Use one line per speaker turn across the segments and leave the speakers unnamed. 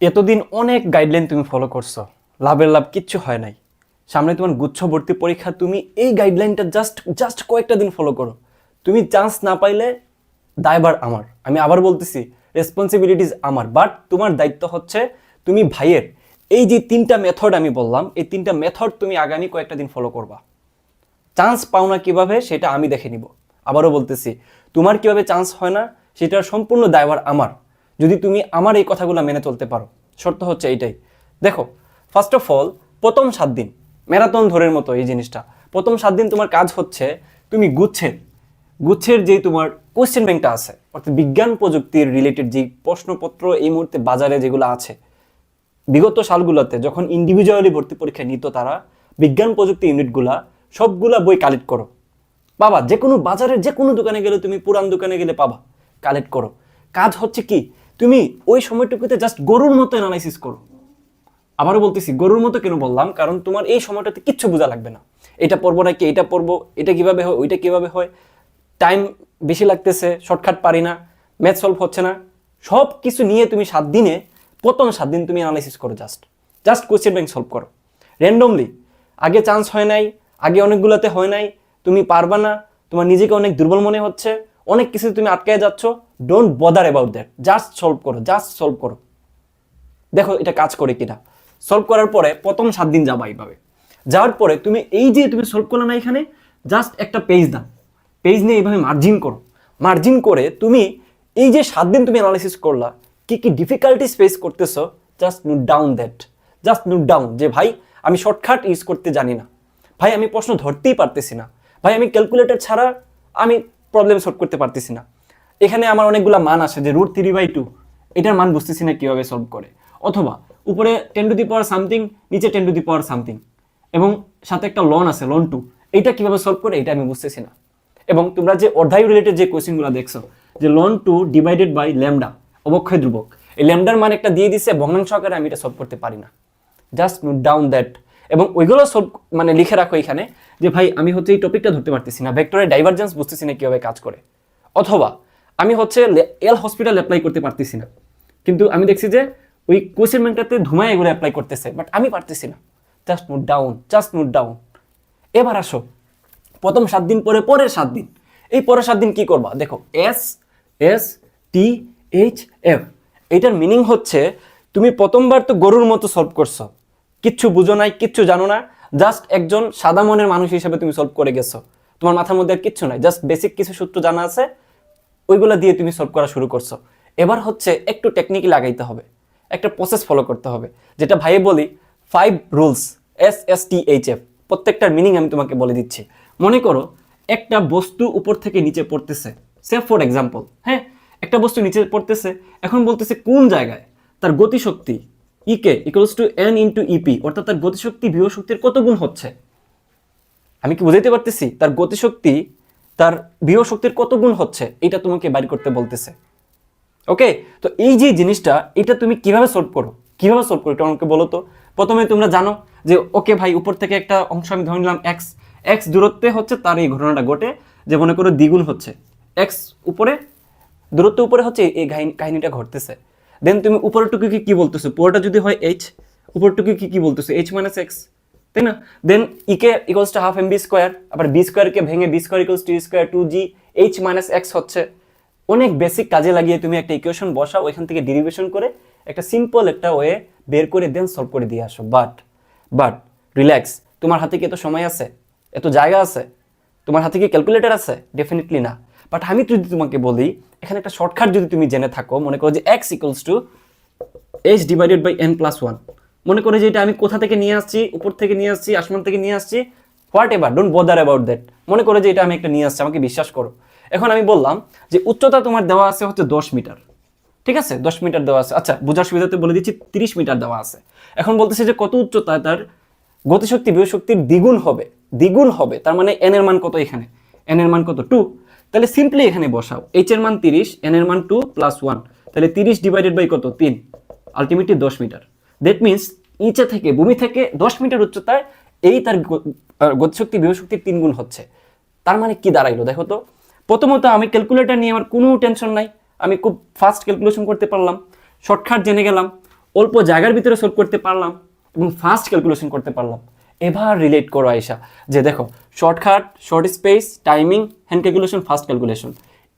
এতদিন অনেক গাইডলাইন তুমি ফলো করছ। লাভের লাভ কিচ্ছু হয় নাই। সামনে তোমার গুচ্ছ ভর্তি পরীক্ষা, তুমি এই গাইডলাইনটা জাস্ট জাস্ট কয়েকটা দিন ফলো করো। তুমি চান্স না পাইলে দায়বার আমার। আমি আবার বলতেছি রেসপন্সিবিলিটিস আমার। বাট তোমার দায়িত্ব হচ্ছে তুমি ভাইয়ের। এই যে তিনটা মেথড আমি বললাম, এই তিনটা মেথড তুমি আগামী কয়েকটা দিন ফলো করবা। চান্স পাও না কীভাবে, সেটা আমি দেখে নিব। আবারও বলতেছি, তোমার কীভাবে চান্স হয় না, সেটার সম্পূর্ণ দায়ভার আমার। যদি তুমি আমার এই কথাগুলো মেনে চলতে পারো। শর্ত হচ্ছে এইটাই। দেখো ফার্স্ট অফ অল প্রথম সাত দিন, ম্যারাথন ধরের মতো এই জিনিসটা। প্রথম সাত দিন তোমার কাজ হচ্ছে তুমি গুচ্ছের গুচ্ছের যে তোমার কোশ্চেন ব্যাংকটা আছে, অর্থাৎ বিজ্ঞান প্রযুক্তির রিলেটেড যে প্রশ্নপত্র এই মুহূর্তে বাজারে যেগুলো আছে, বিগত সালগুলোতে যখন ইন্ডিভিজুয়ালি ভর্তি পরীক্ষা নিত তারা, বিজ্ঞান প্রযুক্তি ইউনিটগুলা সবগুলা বই কালেক্ট করো। পাবা যে কোনো বাজারের যে কোনো দোকানে গেলে তুমি পুরান দোকানে গেলে পাবা কালেক্ট করো। কাজ হচ্ছে কি? তুমি ওই সময়টুকুতে জাস্ট গরুর মতো অ্যানালাইসিস করো। আবারও বলতেছি, গরুর মতো কেন বললাম? কারণ তোমার এই সময়টাতে কিচ্ছু বোঝা লাগবে না। এটা পড়ব নাকি, এটা পড়ব এটা কীভাবে হয়, ওইটা কীভাবে হয়? টাইম বেশি লাগতেছে শর্টকাট পারি না ম্যাথ সলভ হচ্ছে না। সব কিছু নিয়ে তুমি সাত দিনে, প্রথম সাত দিন তুমি অ্যানালাইসিস করো just just question bank solve করো। র্যান্ডমলি আগে চান্স হয় নাই, আগে অনেকগুলোতে হয় নাই, তুমি পারবা না, তোমার নিজেকে অনেক দুর্বল মনে হচ্ছে অনেক কিছু তুমি আটকায় যাচ্ছ। Don't bother about that just solve করো জাস্ট সলভ করো। দেখো এটা কাজ করে কিনা। সলভ করার পরে প্রথম সাত দিন যাবা এইভাবে। যাওয়ার পরে তুমি এই যে তুমি সলভ করলে না এখানে জাস্ট একটা পেজ দাও। পেজ নিয়ে এইভাবে মার্জিন করো। মার্জিন করে তুমি এই যে সাত দিন তুমি অ্যানালিসিস করলা, কি কি ডিফিকাল্টিস ফেস করতেছো just note down that just note down যে ভাই, আমি শর্টকাট ইউজ করতে জানি না। ভাই, আমি প্রশ্ন ধরতেই পারতেছি না। ভাই, আমি ক্যালকুলেটর ছাড়া আমি প্রবলেম সলভ করতে পারতেছি না। এখানে আমার অনেকগুলা মান আসে যে রুট থ্রি বাই টু এটার মান বুঝতেছি না কীভাবে সলভ করে। অথবা উপরে ten to the power something নিচে ten to the power something এবং সাথে একটা লোন আছে লোন টু এইটা কীভাবে সলভ করে এটা আমি বুঝতেছি না। এবং তোমরা যে অধ্যায় রিলেটেড যে কোয়েশ্চেনগুলো দেখছ, যে ln two divided by lambda অবক্ষয় ধ্রুবক, এই ল্যামডার মান একটা দিয়ে দিছে, ভগ্নাংশ আকারে আমি এটা সলভ করতে পারি না। জাস্ট নোট ডাউন দ্যাট এবং ওইগুলো সলভ মানে লিখে রাখো এখানে যে, ভাই, আমি হচ্ছে এই টপিকটা ধরতে পারতেছি না। ভেক্টরের ডাইভারজেন্স বুঝতেছি না কীভাবে কাজ করে। অথবা, আমি হচ্ছে এল হসপিটাল অ্যাপ্লাই করতে পারতেছি না। কিন্তু আমি দেখছি যে, ওই কোয়েশ্চেন ব্যাংকটাতে ধুমায় এগুলো অ্যাপ্লাই করতেছে বাট আমি পারতেছি না। Just note down just note down এবার আসো, প্রথম সাত দিন পরে, পরের সাত দিন। এই পরের সাত দিন কি করবা? দেখো S S T H F এটার মিনিং হচ্ছে, তুমি প্রথমবার তো গরুর মতো সলভ করছ। কিচ্ছু বুঝো নাই, কিচ্ছু জানো না। জাস্ট একজন সাদা মনের মানুষ হিসেবে তুমি সলভ করে গেছো। তোমার মাথার মধ্যে আর কিচ্ছু নাই জাস্ট বেসিক কিছু সূত্র জানা আছে, ওইগুলো দিয়ে তুমি সলভ করা শুরু করছ। এবার হচ্ছে একটু টেকনিক্যালি লাগাইতে হবে, একটা প্রসেস ফলো করতে হবে। যেটা ভাইয়ে বলি five rules S S T H F প্রত্যেকটার মিনিং আমি তোমাকে বলে দিচ্ছি। মনে করো, একটা বস্তু উপর থেকে নিচে পড়তেছে। সে ফর এক্সাম্পল হ্যাঁ? একটা বস্তু নিচে পড়তেছে, এখন বলতেছে কোন জায়গায় তার গতিশক্তি E K equals to N into E P অর্থাৎ তার গতিশক্তি বিহ শক্তির কত গুণ হচ্ছে? আমি কি বুঝাইতে পারতেছি? তার গতিশক্তি, তার বিহ শক্তির কত গুণ হচ্ছে? এটা তোমাকে বাইর করতে বলতেছে। ওকে তো এই যে জিনিসটা, এটা তুমি কীভাবে সলভ করো? কীভাবে সলভ করো? এটা আমাকে বলো তো। প্রথমে তোমরা জানো যে ওকে ভাই, উপর থেকে একটা অংশ আমি ধরে নিলাম এক্স এক্স দূরত্বে হচ্ছে তার এই ঘটনাটা ঘটে যে মনে করো দ্বিগুণ হচ্ছে। এক্স উপরে, দূরত্ব উপরে হচ্ছে এই কাহিনীটা ঘটতেছে। দেন তুমি কি কি বলতেছো? পুরোটা যদি হয় এইচ উপরটুকু কি কি বলতেছো? এইচ মাইনাস এক্স তাই না? Then E K equals to half M V square আবার বি স্কোয়ারকে ভেঙে V square equals to square two G H minus X হচ্ছে। অনেক বেসিক কাজে লাগিয়ে তুমি একটা ইকুয়েশন বসাও, ওইখান থেকে ডেরিভেশন করে একটা সিম্পল একটা ওয়ে বের করে দেন সলভ করে দিয়ে আসো। বাট বাট রিল্যাক্স তোমার হাতে কি এত সময় আছে? এত জায়গা আছে? তোমার হাতে কি ক্যালকুলেটর আছে? ডেফিনেটলি না। বাট আমি যদি তোমাকে বলি, এখানে একটা শর্টকাট যদি তুমি জেনে থাকো, মনে করো যে X equals to H divided by N plus one মনে করে যে এটা আমি কোথা থেকে নিয়ে আসছি, উপর থেকে নিয়ে আসছি, আসমান থেকে নিয়ে আসছি whatever don't bother about that মনে করে যে এটা আমি একটা নিয়ে আসছি, আমাকে বিশ্বাস করো। এখন আমি বললাম যে উচ্চতা তোমার দেওয়া আছে হচ্ছে দশ মিটার। ঠিক আছে? দশ মিটার দেওয়া আছে। আচ্ছা বোঝার সুবিধাতে বলে দিচ্ছি, তিরিশ মিটার দেওয়া আছে। এখন বলতেছে যে কত উচ্চতায় তার গতিশক্তি বিহশক্তির দ্বিগুণ হবে। দ্বিগুণ হবে, তার মানে এন এর মান কত এখানে? এন এর মান কত? টু তাহলে সিম্পলি এখানে বসাও। এইচ এর মান তিরিশ এন এর মান টু প্লাস ওয়ান তাহলে তিরিশ ডিভাইডেড বাই কত? তিন। আলটিমেটলি দশ মিটার দ্যাট মিনস নিচে থেকে ভূমি থেকে দশ মিটার উচ্চতায় এই তার গতিশক্তি বিহশক্তির তিন গুণ হচ্ছে। তার মানে কি দাঁড়াইলো দেখো তো? প্রথমত আমি ক্যালকুলেটর নিয়ে আমার কোনো টেনশন নাই। আমি খুব ফাস্ট ক্যালকুলেশন করতে পারলাম। শর্টকাট জেনে গেলাম। অল্প জায়গার ভিতরে সলভ করতে পারলাম এবং ফাস্ট ক্যালকুলেশন করতে পারলাম। এবার রিলেট করো আয়সা যে দেখো shortcut short space timing hand calculation fast calculation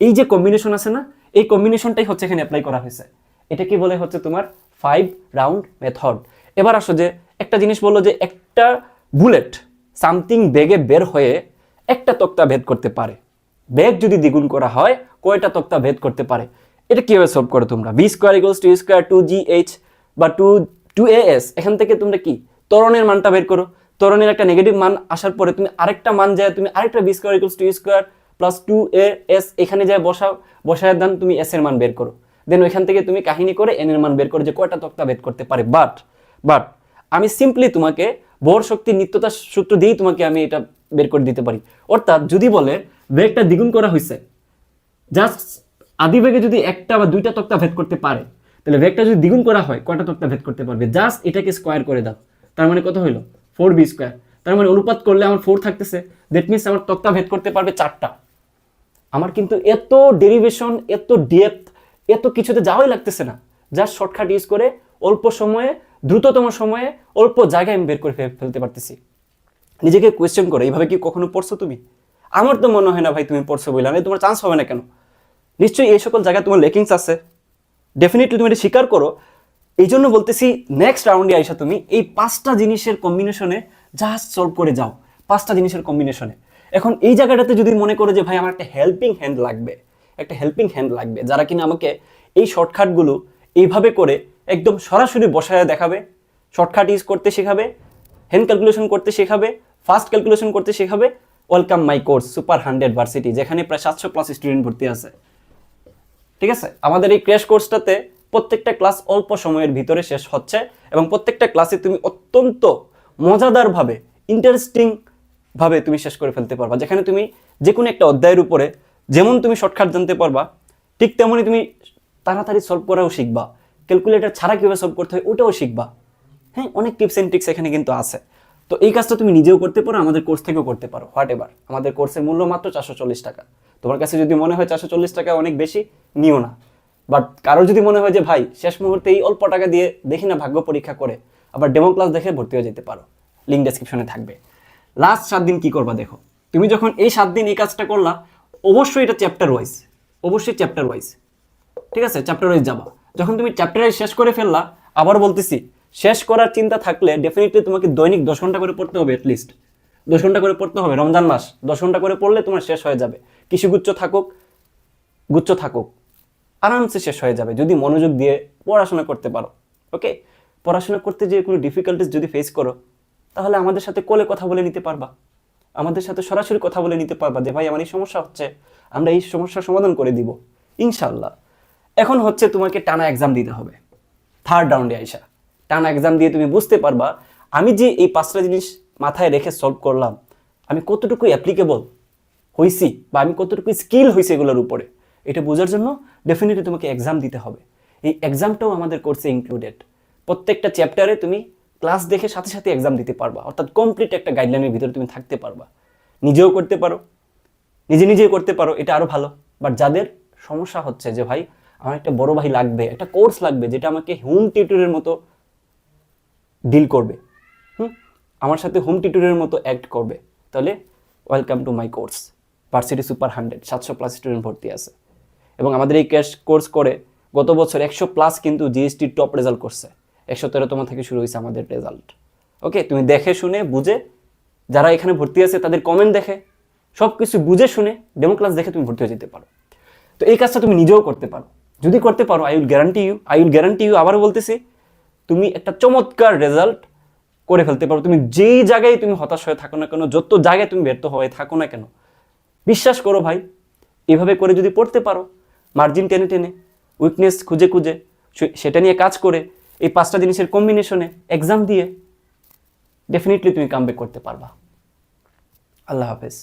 এই যে কম্বিনেশন আছে না, এই কম্বিনেশনটাই হচ্ছে এখানে অ্যাপ্লাই করা হয়েছে। এটা কি বলে হচ্ছে তোমার? ফাইভ রাউন্ড মেথড এবার আসো যে, একটা জিনিস বলল যে, একটা বুলেট সামথিং বেগে বের হয়ে একটা তক্তা ভেদ করতে পারে। বেগ যদি দ্বিগুণ করা হয়, কয়টা তক্তা ভেদ করতে পারে? এটা কীভাবে সলভ করো তোমরা? V square equals to square two G H বা টু টু এ এস এখান থেকে তোমরা কি? তরণের মানটা বের করো। ত্বরণের একটা নেগেটিভ মান আসার পরে তুমি আরেকটা মান যায়, তুমি আরেকটা V square equals to square plus two A S এখানে যায় বসাও, বসায় দেন, তুমি এস এর মান বের করো। দেন ওইখান থেকে তুমি কাহিনী করে এন এর মান বের করো যে কয়টা তক্তা ভেদ করতে পারে। বাট বাট আমি সিম্পলি তোমাকে ভর শক্তি নিত্যতার সূত্র দিয়েই তোমাকে আমি এটা বের করে দিতে পারি। অর্থাৎ যদি বলে বেগটা দ্বিগুণ করা হয়েছে জাস্ট আদি বেগে যদি একটা বা দুইটা তক্তা ভেদ করতে পারে, তাহলে বেগটা যদি দ্বিগুণ করা হয়, কয়টা তক্তা ভেদ করতে পারবে? জাস্ট এটাকে স্কোয়ার করে দাও। তার মানে কত হইল? Four V square. তার মানে অনুপাত করলে আমার ফোর থাকতেছে। দ্যাট মিনস আমার তক্তা ভেদ করতে পারবে চারটা। আমার কিন্তু এত ডেরিভেশন এত ডেপথ এত কিছুতে যাওয়াই লাগতেছে না। জাস্ট শর্টকাট ইউজ করে অল্প সময়ে, দ্রুততম সময়ে অল্প জায়গায় আমি বের করে ফেলতে পারতেছি। নিজেকে কোয়েশ্চেন করো, এইভাবে কি কখনো পড়ছো তুমি? আমার তো মনে হয় না ভাই তুমি পড়ছো বললাম এই তোমার চান্স হবে না কেন? নিশ্চয়ই এই সকল জায়গায় তোমার লেকিংস আছে। ডেফিনেটলি তুমি এটা স্বীকার করো। এই জন্য বলতেছি নেক্সট রাউন্ডে আইসা তুমি এই পাঁচটা জিনিসের কম্বিনেশনে জাস্ট সলভ করে যাও, পাঁচটা জিনিসের কম্বিনেশনে এখন এই জায়গাটাতে যদি মনে করো যে, ভাই, আমার একটা হেল্পিং হ্যান্ড লাগবে, একটা হেল্পিং হ্যান্ড লাগবে, যারা কিনা আমাকে এই শর্টকাটগুলো এইভাবে করে একদম সরাসরি বসায় দেখাবে শর্টকাট ইউজ করতে শেখাবে হ্যান্ড ক্যালকুলেশন করতে শেখাবে ফাস্ট ক্যালকুলেশন করতে শেখাবে welcome my course super hundred varsity যেখানে প্রায় সাতশো প্লাস স্টুডেন্ট ভর্তি আছে। ঠিক আছে? আমাদের এই ক্র্যাশ কোর্সটাতে প্রত্যেকটা ক্লাস অল্প সময়ের ভিতরে শেষ হচ্ছে এবং প্রত্যেকটা ক্লাসে তুমি অত্যন্ত মজাদারভাবে ইন্টারেস্টিং ভাবে তুমি শেষ করে ফেলতে পারবা। যেখানে তুমি যে কোনো একটা অধ্যায়ের উপরে যেমন তুমি শর্টকাট জানতে পারবা, ঠিক তেমনই তুমি তাড়াতাড়ি সলভ করাও শিখবা। ক্যালকুলেটর ছাড়া কীভাবে সলভ করতে হয় ওটাও শিখবা। হ্যাঁ অনেক টিপস অ্যান্ড ট্রিক্স এখানে কিন্তু আছে। তো এই কাজটা তুমি নিজেও করতে পারো, আমাদের কোর্স থেকেও করতে পারো হোয়াট এভার আমাদের কোর্সের মূল্য মাত্র চারশো চল্লিশ টাকা। তোমার কাছে যদি মনে হয় চারশো চল্লিশ টাকা অনেক বেশি, নিও না। বাট কারও যদি মনে হয় যে, ভাই, শেষ মুহূর্তে এই অল্প টাকা দিয়ে দেখি না ভাগ্য পরীক্ষা করে, আবার ডেমো ক্লাস দেখে ভর্তি হয়ে যেতে পারো। লিঙ্ক ডেসক্রিপশনে থাকবে। লাস্ট সাত দিন কি করবা দেখো? তুমি যখন এই সাত দিন এই কাজটা করলা, অবশ্যই এটা চ্যাপ্টার ওয়াইজ অবশ্যই চ্যাপ্টার ওয়াইজ ঠিক আছে? চ্যাপ্টার ওয়াইজ যাবা। যখন তুমি চ্যাপ্টার ওয়াইজ শেষ করে ফেললা, আবার বলতেছি, শেষ করার চিন্তা থাকলে ডেফিনেটলি তোমাকে দৈনিক দশ ঘণ্টা করে পড়তে হবে অ্যাটলিস্ট দশ ঘণ্টা করে পড়তে হবে, রমজান মাস। দশ ঘণ্টা করে পড়লে তোমার শেষ হয়ে যাবে। কৃষিগুচ্ছ থাকুক, গুচ্ছ থাকুক। আরামসে শেষ হয়ে যাবে যদি মনোযোগ দিয়ে পড়াশোনা করতে পারো ওকে পড়াশোনা করতে যে কোনো ডিফিকাল্টিস যদি ফেস করো, তাহলে আমাদের সাথে কোলে কথা বলে নিতে পারবা। আমাদের সাথে সরাসরি কথা বলে নিতে পারবা যে, ভাই, আমার এই সমস্যা হচ্ছে, আমরা এই সমস্যার সমাধান করে দিব। ইনশাল্লাহ এখন হচ্ছে তোমাকে টানা এক্সাম দিতে হবে। থার্ড রাউন্ডে আইসা। টানা এক্সাম দিয়ে তুমি বুঝতে পারবা, আমি যে এই পাঁচটা জিনিস মাথায় রেখে সলভ করলাম, আমি কতটুকু অ্যাপ্লিকেবল হইছি বা আমি কতটুকু স্কিল হয়েছি এগুলোর উপরে। এটা বোঝার জন্য ডেফিনেটলি তোমাকে এক্সাম দিতে হবে। এই এক্সামটাও আমাদের কোর্সে ইনক্লুডেড প্রত্যেকটা চ্যাপ্টারে তুমি ক্লাস দেখে সাথে সাথে এক্সাম দিতে পারবা। অর্থাৎ কমপ্লিট একটা গাইডলাইনের ভিতরে তুমি থাকতে পারবা। নিজেও করতে পারো, নিজে নিজেই করতে পারো, এটা আরও ভালো। বাট যাদের সমস্যা হচ্ছে যে, ভাই, আমার একটা বড় ভাই লাগবে, একটা কোর্স লাগবে, যেটা আমাকে হোম টিউটরের মতো ডিল করবে, হুম? আমার সাথে হোম টিউটরের মতো অ্যাক্ট করবে, তাহলে welcome to my course varsity super hundred সাতশো প্লাস স্টুডেন্ট ভর্তি আছে। এবং আমাদের এই ক্যাশ কোর্স করে গত বছর একশো প্লাস কিন্তু জিএসটি টপ রেজাল্ট করছে। একশো তেরোতম থেকে শুরু হয়েছে আমাদের রেজাল্ট ওকে তুমি দেখে শুনে, বুঝে, যারা এখানে ভর্তি আছে তাদের কমেন্ট দেখে সব কিছু বুঝে শুনে ডেমো ক্লাস দেখে তুমি ভর্তি হয়ে যেতে পারো। তো এই কাজটা তুমি নিজেও করতে পারো। যদি করতে পারো I will guarantee you I will guarantee you আবার বলতেছি, তুমি একটা চমৎকার রেজাল্ট করে ফেলতে পারো। তুমি যেই জায়গায় তুমি হতাশ হয়ে থাকো না কেন, যত জায়গায় তুমি ব্যর্থ হয়ে থাকো না কেন, বিশ্বাস করো ভাই, এভাবে করে যদি পড়তে পারো মার্জিন টেনে টেনে উইকনেস খুঁজে খুঁজে সেটা নিয়ে কাজ করে, এই পাঁচটা জিনিসের কম্বিনেশনে এক্সাম দিয়ে ডেফিনেটলি তুমি কামব্যাক করতে পারবা। আল্লাহ হাফেজ।